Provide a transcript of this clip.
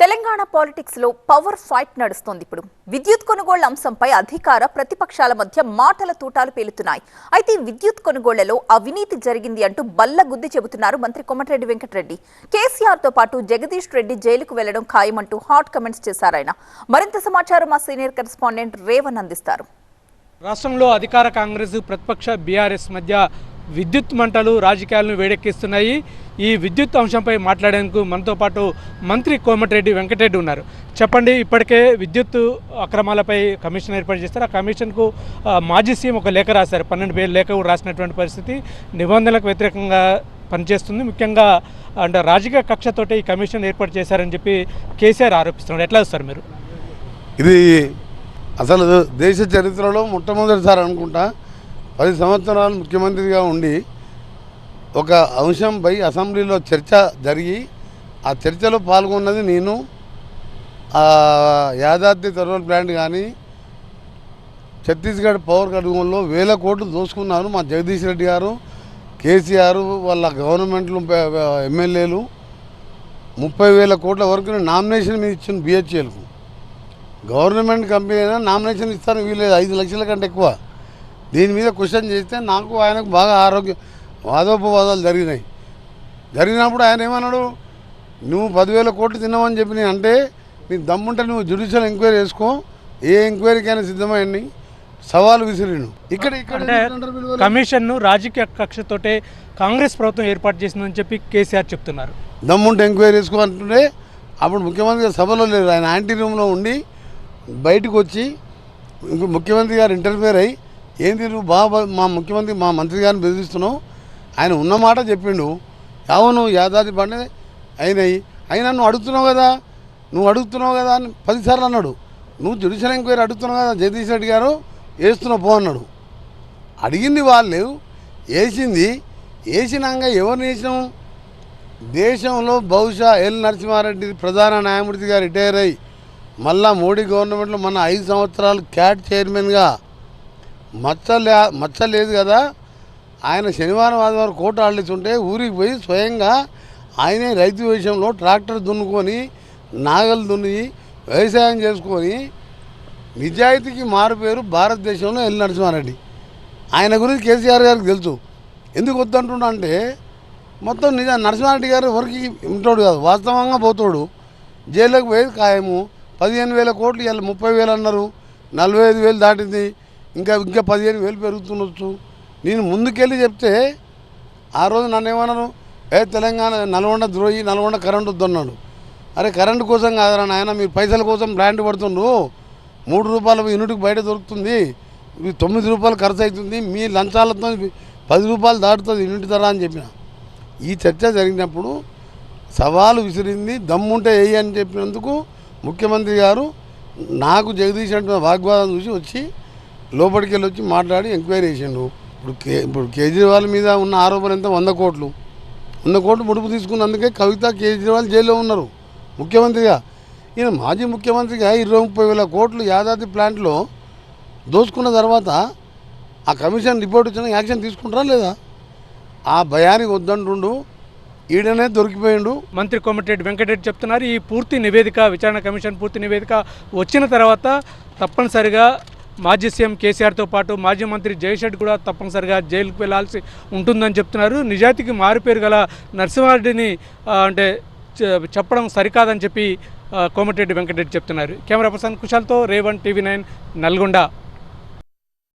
తెలంగాణ పాలిటిక్స్లో power fight నడుస్తోంది ఇప్పుడు. విద్యుత్ కొనుగోళ్ళ అంశంపై అధికార ప్రతిపక్షాల మధ్య మాటల తూటాలు పేలుతున్నాయి. అయితే విద్యుత్ కొనుగోళ్ళలో అవినీతి జరిగింది అంటూ బల్ల గుద్ది చెబుతున్నారు మంత్రి కొమటిరెడ్డి వెంకటరెడ్డి. కేసీఆర్తో పాటు జగదీష్ రెడ్డి జైలుకు వెళ్ళడం ఖాయమంటూ హాట్ కమెంట్స్ చేశారాయన మరింత సమాచారం మా సీనియర్ కరెస్పాండెంట్ రేవన్ అందిస్తారు. రాష్ట్రంలో అధికార కాంగ్రెస్ ప్రతిపక్ష బీఆర్ఎస్ మధ్య విద్యుత్ మంటలు రాజకీయాలను వేడెక్కిస్తున్నాయి. ఈ విద్యుత్ అంశంపై మాట్లాడేందుకు మనతో పాటు మంత్రి కోమటిరెడ్డి వెంకటరెడ్డి ఉన్నారు. చెప్పండి ఇప్పటికే విద్యుత్ అక్రమాలపై కమిషన్ ఏర్పాటు చేస్తారు. ఆ కమిషన్కు మాజీ సీఎం ఒక లేఖ రాశారు. పన్నెండు పేరు లేఖ రాసినటువంటి పరిస్థితి నిబంధనలకు వ్యతిరేకంగా పనిచేస్తుంది. ముఖ్యంగా అంటే రాజకీయ కక్షతోటి ఈ కమిషన్ ఏర్పాటు చేశారని చెప్పి కేసీఆర్ ఆరోపిస్తున్నాడు ఎట్లా వస్తారు మీరు? ఇది అసలు దేశ చరిత్రలో మొట్టమొదటిసారి అనుకుంటా. పది సంవత్సరాలు ముఖ్యమంత్రిగా ఉండి ఒక అంశంపై అసెంబ్లీలో చర్చ జరిగి ఆ చర్చలో పాల్గొన్నది నేను ఆ యాదాద్రి థర్మల్ ప్లాంట్ కానీ ఛత్తీస్గఢ్ పవర్ కడుగంలో వేల కోట్లు దోసుకున్నారు మా జగదీష్ రెడ్డి గారు కేసీఆర్ వాళ్ళ గవర్నమెంట్లు ఎమ్మెల్యేలు. ముప్పై వేల కోట్ల వరకు నామినేషన్ మీద ఇచ్చిన బిహెచ్ఎల్కు గవర్నమెంట్ కంపెనీ అయినా నామినేషన్ ఇస్తాను వీలేదు ఐదు లక్షల కంటే ఎక్కువ. దీని మీద క్వశ్చన్ చేస్తే నాకు ఆయనకు బాగా ఆరోగ్య వాదోపవాదాలు జరిగినాయి. జరిగినప్పుడు ఆయన ఏమన్నాడు? నువ్వు పదివేల కోట్లు తిన్నావని చెప్పి నేను అంటే నీకు దమ్ముంటే నువ్వు జ్యుడిషియల్ ఎంక్వైరీ చేసుకో ఏ ఎంక్వైరీకైనా సిద్ధమైంది సవాలు విసిరిను ఇక్కడ ఇక్కడ? కమిషన్ను రాజకీయ కక్షతోటే కాంగ్రెస్ ప్రభుత్వం ఏర్పాటు చేసిందని చెప్పి కేసీఆర్ చెప్తున్నారు. దమ్ముంటే ఎంక్వైరీ చేసుకో అంటుంటే అప్పుడు ముఖ్యమంత్రి గారు సభలో లేరు. ఆయన యాంటీ రూమ్లో ఉండి బయటకు వచ్చి ఇంకో ముఖ్యమంత్రి గారు ఇంటర్ఫేర్ అయ్యి ఏంది నువ్వు బాగా మా ముఖ్యమంత్రి మా మంత్రి గారిని బెదిరిస్తున్నావు? ఆయన ఉన్న మాట చెప్పిండు. అవును యాదాద్రి బండి అయినాయి. అయినా నువ్వు అడుగుతున్నావు కదా? నువ్వు అడుగుతున్నావు కదా అని పదిసార్లు అన్నాడు. నువ్వు జ్యుడిషియల్ ఎంక్వైరీ అడుగుతున్నావు కదా జగదీష్ రెడ్డి గారు? వేస్తున్నావు పో అన్నాడు. అడిగింది వాళ్ళు వేసింది వేసినాక ఎవరిని వేసినాం దేశంలో బహుశా ఎల్ నరసింహారెడ్డి ప్రధాన న్యాయమూర్తి రిటైర్ అయ్యి మళ్ళా మోడీ గవర్నమెంట్లో మన ఐదు సంవత్సరాలు క్యాట్ చైర్మన్గా మచ్చ మచ్చ లేదు కదా. ఆయన శనివారం ఆదివారం కోట ఆడలేస్తుంటే ఊరికి పోయి స్వయంగా ఆయనే రైతు విషయంలో ట్రాక్టర్ దున్నుకొని నాగలు దున్ని వ్యవసాయం చేసుకొని నిజాయితీకి మారుపేరు భారతదేశంలో ఎల్ నరసింహారెడ్డి. ఆయన గురించి కేసీఆర్ గారికి తెలుసు. ఎందుకు వద్దంటున్నా అంటే మొత్తం నిజ నరసింహారెడ్డి గారు ఎవరికి ఉంటాడు కాదు వాస్తవంగా పోతాడు. జైల్లోకి పోయేది ఖాయము. పదిహేను వేల కోట్లు ఇవాళ ముప్పై వేలు అన్నారు. నలభై ఐదు వేలు దాటింది. ఇంకా ఇంకా పదిహేను వేలు పెరుగుతుండొచ్చు. నేను ముందుకెళ్ళి చెప్తే ఆ రోజు నన్ను ఏమన్నాను ఏ తెలంగాణ నల్గొండ ద్రోహి నల్గొండ కరెంట్ వద్దన్నాడు. అరే కరెంటు కోసం కాదరా నాయన మీరు పైసల కోసం బ్రాండ్ పడుతుండ్రు. మూడు రూపాయలు యూనిట్కి బయట దొరుకుతుంది. తొమ్మిది రూపాయలు ఖర్చు అవుతుంది మీ లంచాలతో పది రూపాయలు దాటుతుంది యూనిట్ ధర అని చెప్పిన. ఈ చర్చ జరిగినప్పుడు సవాలు విసిరింది దమ్ముంటే వేయి అని చెప్పినందుకు ముఖ్యమంత్రి గారు నాకు జగదీష్ అంటే వాగ్వాదం చూసి వచ్చి లోపలికి వెళ్ళి వచ్చి మాట్లాడి ఎంక్వైరీ చేసిండు. ఇప్పుడు కే ఇప్పుడు కేజ్రీవాల్ మీద ఉన్న ఆరోపణ ఎంత? వంద కోట్లు. వంద కోట్లు ముడుపు తీసుకున్నందుకే కవిత కేజ్రీవాల్ జైల్లో ఉన్నారు. ముఖ్యమంత్రిగా. ఈయన మాజీ ముఖ్యమంత్రిగా ఇరవై ముప్పై వేల కోట్లు యాదాద్రి ప్లాంట్లో దోచుకున్న తర్వాత ఆ కమిషన్ రిపోర్ట్ వచ్చిన యాక్షన్ తీసుకుంటారా లేదా? ఆ భయానికి వద్దంటుండు. ఈడనే దొరికిపోయిండు. మంత్రి కోమటిరెడ్డి వెంకటరెడ్డి చెప్తున్నారు ఈ పూర్తి నివేదిక విచారణ కమిషన్ పూర్తి నివేదిక వచ్చిన తర్వాత తప్పనిసరిగా మాజీ సీఎం కేసీఆర్తో పాటు మాజీ మంత్రి జయశెట్టి కూడా తప్పనిసరిగా జైలుకు వెళ్ళాల్సి ఉంటుందని చెప్తున్నారు. నిజాయితీకి మారుపేరు గల నరసింహారెడ్డిని అంటే చెప్పడం సరికాదని చెప్పి కోమటిరెడ్డి వెంకటరెడ్డి చెప్తున్నారు. కెమెరా పర్సన్ కుశాల్తో రేవన్ టీవీ నైన్ నల్గొండ.